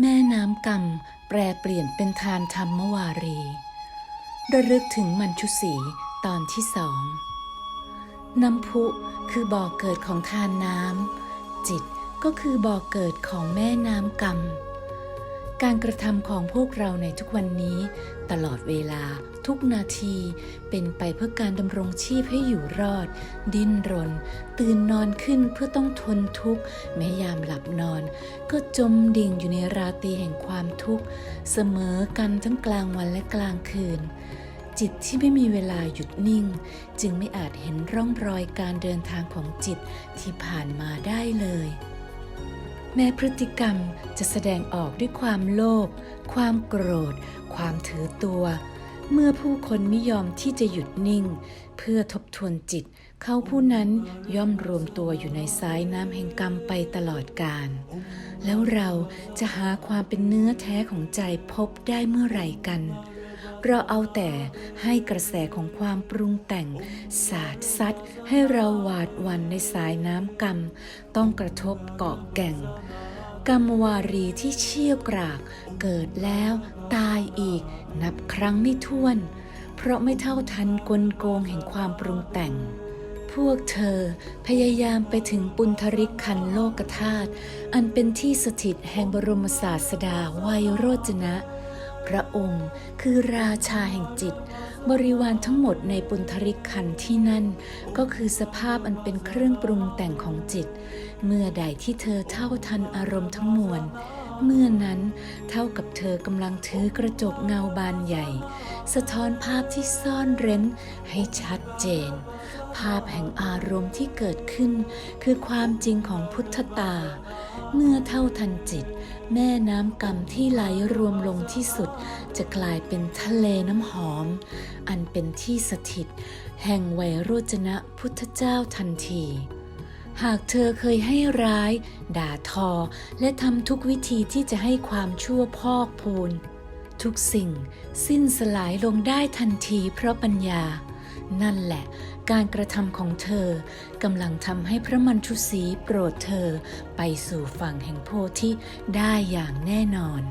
แม่น้ำกำแปรเปลี่ยนเป็นทานธรรมวารี ระลึกถึงมันชุสีตอนที่สอง น้ำพุคือบ่อเกิดของทานน้ำจิตก็คือบ่อเกิดของแม่น้ำกำ การกระทำของพวกเราในทุกวันนี้ ตลอดเวลาทุกนาที เป็นไปเพื่อการดำรงชีพให้อยู่รอด ดิ้นรน ตื่นนอนขึ้นเพื่อต้องทนทุกข์แม้ยามหลับนอน ก็จมดิ่งอยู่ในราตรีแห่งความทุกข์ เสมอกันทั้งกลางวันและกลางคืนจิตที่ไม่มีเวลาหยุดนิ่ง จึงไม่อาจเห็นร่องรอยการเดินทางของจิตที่ผ่านมาได้เลย แม้พฤติกรรมจะแสดงออกด้วยความโลภ ความโกรธ ความถือตัว เมื่อผู้คนไม่ยอมที่จะหยุดนิ่ง เพื่อทบทวนจิต เขาผู้นั้นย่อมรวมตัวอยู่ในสายน้ำแห่งกรรมไปตลอดกาล แล้วเราจะหาความเป็นเนื้อแท้ของใจพบได้เมื่อไหร่กัน เราเอาแต่ให้กระแสของความปรุงแต่ง สาดซัด ให้เราหวาดวันในสายน้ำกรรม ต้องกระทบเกาะแก่ง กรรมวารีที่เชี่ยวกราก เกิดแล้วตายอีก นับครั้งไม่ถ้วน เพราะไม่เท่าทันกลโกงแห่งความปรุงแต่ง พวกเธอพยายามไปถึงปุณธริกคันโลกธาตุอันเป็นที่สถิตแห่งบรมศาสดาวัยโรจนะ พระองค์คือราชาแห่งจิต บริวารทั้งหมดในปุณธริกขันที่นั่น ก็คือสภาพอันเป็นเครื่องปรุงแต่งของจิต เมื่อใดที่เธอเท่าทันอารมณ์ทั้งมวล เมื่อนั้น เท่ากับเธอกำลังถือกระจกเงาบานใหญ่ สะท้อนภาพที่ซ่อนเร้นให้ชัดเจน ภาพแห่งอารมณ์ที่เกิดขึ้น คือความจริงของพุทธตา เมื่อเท่าทันจิต แม่น้ำกรรมที่ไหลรวมลงที่สุด จะกลายเป็นทะเลน้ำหอม อันเป็นที่สถิต แห่งไวยโรจนะพุทธเจ้าทันที หากเธอเคยให้ร้าย ด่าทอ และทำทุกวิธีที่จะให้ความชั่วพอกพูน ทุกสิ่งสิ้นสลายลงได้ทันทีเพราะปัญญา นั่นแหละ การกระทำของเธอกำลังทำให้พระมัญชุสีโปรดเธอไปสู่ฝั่งแห่งโพธิได้อย่างแน่นอน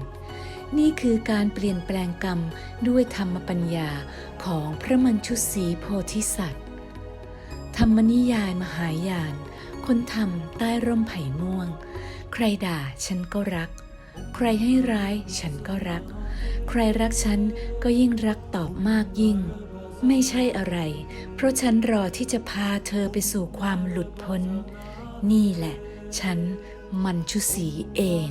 นี่คือการเปลี่ยนแปลงกรรมด้วยธรรมปัญญาของพระมัญชุสีโพธิสัตว์ ธรรมนิยายมหายาน คนทำใต้ร่มไผ่ม่วง ใครด่าฉันก็รัก ใครให้ร้ายฉันก็รัก ใครรักฉันก็ยิ่งรักตอบมากยิ่ง ไม่ใช่อะไร เพราะฉันรอที่จะพาเธอไปสู่ความหลุดพ้น นี่แหละ ฉันมันชุสีเอง